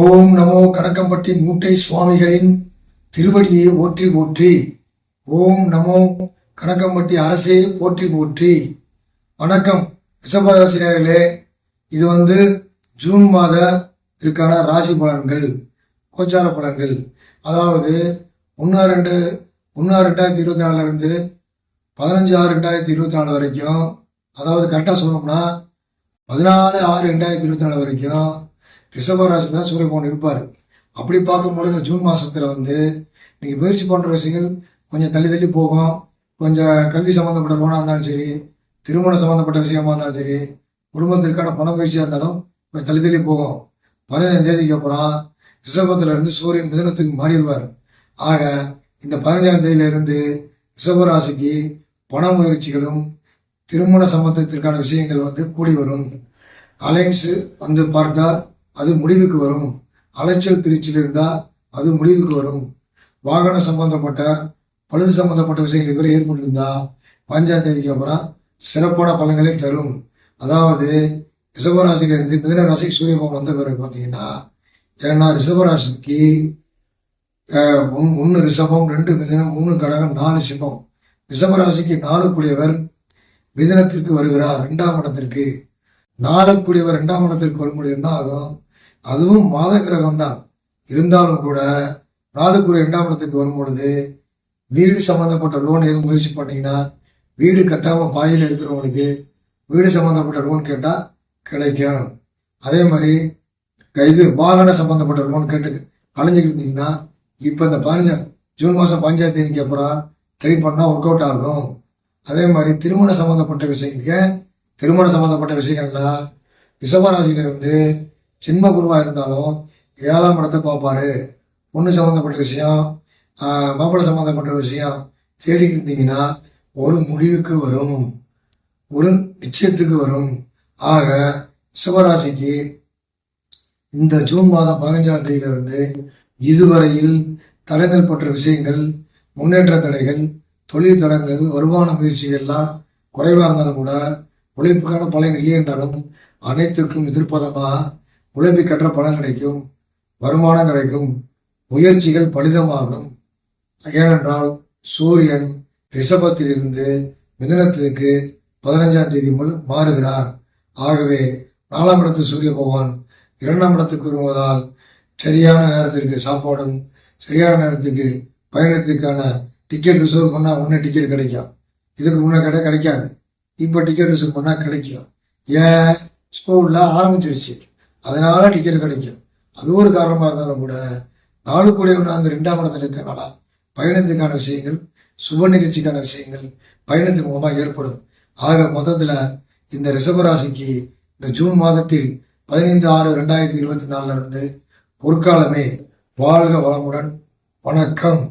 ஓம் நமோ கணக்கம்பட்டி மூட்டை சுவாமிகளின் திருவடியை போற்றி போற்றி. ஓம் நமோ கணக்கம்பட்டி அரசே போற்றி போற்றி. வணக்கம் ரிஷபராசினியர்களே இது வந்து ஜூன் மாத இருக்கான ராசி பலன்கள் கோச்சார பலன்கள். அதாவது ஒன்று ரெண்டு ஒன்று ரெண்டாயிரத்தி இருபத்தி நாலுலேருந்து பதினஞ்சு ஆறு ரெண்டாயிரத்தி இருபத்தி நாலு வரைக்கும் அதாவது கரெக்டாக சொல்லணும்னா பதினாலு ஆறு ரெண்டாயிரத்தி இருபத்தி நாலு வரைக்கும் ரிஷபராசியில் தான் சூரிய இருப்பார். அப்படி பார்க்கும் பொழுது ஜூன் மாதத்தில் வந்து நீங்கள் முயற்சி பண்ணுற விஷயங்கள் கொஞ்சம் தள்ளி தள்ளி போகும். கொஞ்சம் கல்வி சம்மந்தப்பட்ட லோனாக இருந்தாலும் சரி திருமணம் சம்மந்தப்பட்ட விஷயமா இருந்தாலும் சரி குடும்பத்திற்கான பண முயற்சியாக இருந்தாலும் கொஞ்சம் தள்ளி தள்ளி போகும். பதினஞ்சாம் தேதிக்கு அப்புறம் ரிஷபத்துல இருந்து சூரியன் மிதனத்துக்கு மாறிடுவார். ஆக இந்த பதினஞ்சாம் தேதியிலிருந்து ரிஷபராசிக்கு பண முயற்சிகளும் திருமண சம்பந்தத்திற்கான விஷயங்கள் வந்து கூடி வரும். அலைன்ஸு வந்து பார்த்தா அது முடிவுக்கு வரும். அலைச்சல் திருச்சியில் இருந்தால் அது முடிவுக்கு வரும். வாகன சம்பந்தப்பட்ட பழுது சம்பந்தப்பட்ட விஷயங்கள் இதுவரை ஏற்பட்டிருந்தா பஞ்சாயத்து தேதிக்கு அப்புறம் சிறப்பான பலன்களை தரும். அதாவது ரிஷபராசியிலிருந்து மிதன ராசிக்கு சூரிய பகவான் வந்த பிறகு பார்த்தீங்கன்னா ஏன்னா ரிஷபராசிக்கு ஒன்று ரிஷபம் ரெண்டு மிதனம் மூணு கடகம் நாலு சிம்மம். ரிஷபராசிக்கு நாலுக்குரியவர் மிதனத்திற்கு வருகிறார் ரெண்டாம் இடத்திற்கு. நாலுக்குரியவர் ரெண்டாம் இடத்திற்கு வரும்போது என்ன ஆகும் அதுவும் மாத கிரகம் தான் இருந்தாலும் கூட நாளுக்குரிய ரெண்டாம் இடத்துக்கு வரும்பொழுது வீடு சம்பந்தப்பட்ட லோன் எதுவும் முயற்சி பண்ணீங்கன்னா வீடு கட்டாமல் பாயில் இருக்கிறவங்களுக்கு வீடு சம்பந்தப்பட்ட லோன் கேட்டால் கிடைக்கும். அதே மாதிரி இது வாகன சம்பந்தப்பட்ட லோன் கேட்டு அலைஞ்சிக்கிட்டு இருந்தீங்கன்னா இப்போ இந்த பதினஞ்சு ஜூன் மாதம் பதினஞ்சாம் தேதிக்கு அப்புறம் ட்ரை பண்ணால் ஒர்க் அவுட் ஆகும். அதே மாதிரி திருமண சம்பந்தப்பட்ட விஷயங்க திருமண சம்பந்தப்பட்ட விஷயங்கள்னா ரிஷபராசியில இருந்து சின்ம குருவாக இருந்தாலும் ஏழாம் இடத்தை பார்ப்பாரு. பொண்ணு சம்மந்தப்பட்ட விஷயம் மாப்பிள்ளை சம்மந்தப்பட்ட விஷயம் தேடிக்கிட்டு இருந்தீங்கன்னா ஒரு முடிவுக்கு வரும். ஒரு நிச்சயத்துக்கு வரும். ஆக சிவராசிக்கு இந்த ஜூன் மாதம் பதினஞ்சாம் தேதியிலிருந்து இதுவரையில் தடங்கள் பற்ற விஷயங்கள் முன்னேற்ற தடைகள் தொழில் தடங்கள் வருமான முயற்சிகள்லாம் குறைவாக இருந்தாலும் கூட உழைப்புக்கான பலன் இல்லை என்றாலும் அனைத்துக்கும் எதிர்ப்பதமாக உழைப்பை கற்ற பலன் கிடைக்கும் வருமானம் கிடைக்கும் முயற்சிகள் பலிதமாகும். ஏனென்றால் சூரியன் ரிஷபத்திலிருந்து மிதனத்திற்கு பதினஞ்சாம் தேதி முன் மாறுகிறார். ஆகவே நாலாம் இடத்து சூரிய பகவான் இரண்டாம் இடத்துக்கு வருவதால் சரியான நேரத்திற்கு சாப்பாடும் சரியான நேரத்துக்கு பயணத்திற்கான டிக்கெட் ரிசர்வ் பண்ணால் முன்னே டிக்கெட் கிடைக்கும் இதுக்கு முன்னே கிடை கிடைக்காது. இப்போ டிக்கெட் ரிசர்வ் பண்ணால் கிடைக்கும். ஏன்? ஸ்கூலில் ஆரம்பிச்சிருச்சு. அதனால டிக்கெட் கிடைக்கும். அது ஒரு காரணமாக இருந்தாலும் கூட நாலு கூட அந்த ரெண்டாம் இடத்துல இருக்கிறனால பயணத்துக்கான விஷயங்கள் சுப நிகழ்ச்சிக்கான விஷயங்கள் பயணத்தின் மூலமாக ஏற்படும். ஆக மொத்தத்தில் இந்த ரிஷபராசிக்கு இந்த ஜூன் மாதத்தில் பதினைந்து ஆறு ரெண்டாயிரத்தி இருபத்தி நாலுல இருந்து பொற்காலமே வாழ்க வளமுடன் வணக்கம்.